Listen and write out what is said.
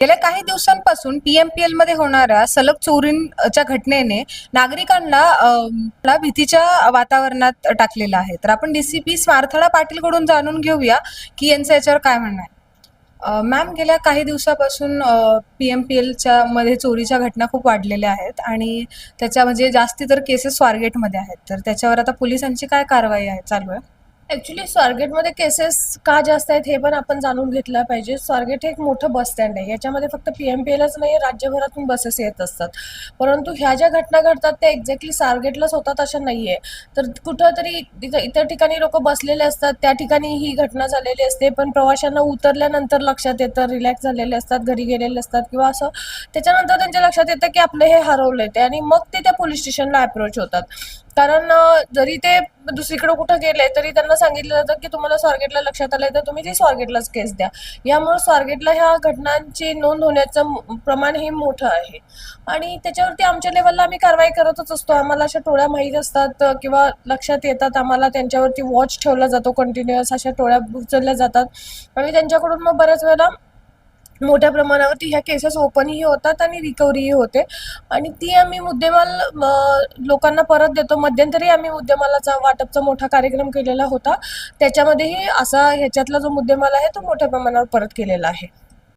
गेल्या काही दिवसांपासून पीएमपीएलमध्ये होणाऱ्या सलग चोरींच्या घटनेने नागरिकांना भीतीच्या वातावरणात टाकलेलं आहे. तर आपण डीसीपी स्वार्थळा पाटीलकडून जाणून घेऊया की यांचं याच्यावर काय म्हणणं आहे. मॅम गेल्या काही दिवसापासून पीएमपीएलच्या मध्ये चोरीच्या घटना खूप वाढलेल्या आहेत आणि त्याच्या म्हणजे जास्ती तर केसेस स्वारगेटमध्ये आहेत. तर त्याच्यावर आता पोलिसांची काय कारवाई आहे चालू आहे? ऍक्च्युली स्वारगेटमध्ये केसेस का जास्त आहेत हे पण आपण जाणून घेतलं पाहिजे. स्वारगेट हे एक मोठं बस स्टँड आहे. याच्यामध्ये फक्त पी एम पी एलच नाही राज्यभरातून बसेस येत असतात. परंतु ह्या ज्या घटना घडतात त्या एक्झॅक्टली स्वारगेटलाच होतात अशा नाही आहे तर कुठंतरी इतर ठिकाणी लोक बसलेले असतात त्या ठिकाणी ही घटना झालेली असते. पण प्रवाशांना उतरल्यानंतर लक्षात येतं रिलॅक्स झालेले असतात घरी गेलेले असतात किंवा असं त्याच्यानंतर त्यांच्या लक्षात येतं की आपलं हे हरवलं ते आणि मग ते त्या पोलीस स्टेशनला अप्रोच होतात. कारण जरी ते दुसरीकडे कुठं गेले तरी त्यांना सांगितलं जातं की तुम्हाला स्वारगेटला लक्षात आलंय तर तुम्ही ती स्वारगेटलाच केस द्या. यामुळे स्वारगेटला ह्या घटनांची नोंद होण्याचं प्रमाण हे मोठं आहे. आणि त्याच्यावरती आमच्या लेवलला आम्ही कारवाई करतच असतो. आम्हाला अशा टोळ्या माहीत असतात किंवा लक्षात येतात आम्हाला त्यांच्यावरती वॉच ठेवला जातो कंटिन्युअस अशा टोळ्या उचलल्या जातात. आणि त्यांच्याकडून मग बऱ्याच वेळेला मोठ्या प्रमाणावरती ह्या केसेस ओपनही होतात आणि रिकव्हरीही होते. आणि ती आम्ही मुद्देमाल लोकांना परत देतो. मध्यंतरी आम्ही मुद्देमालाचा वाटपचा मोठा कार्यक्रम केलेला होता. त्याच्यामध्येही असा ह्याच्यातला जो मुद्देमाल आहे तो मोठ्या प्रमाणावर परत केलेला आहे.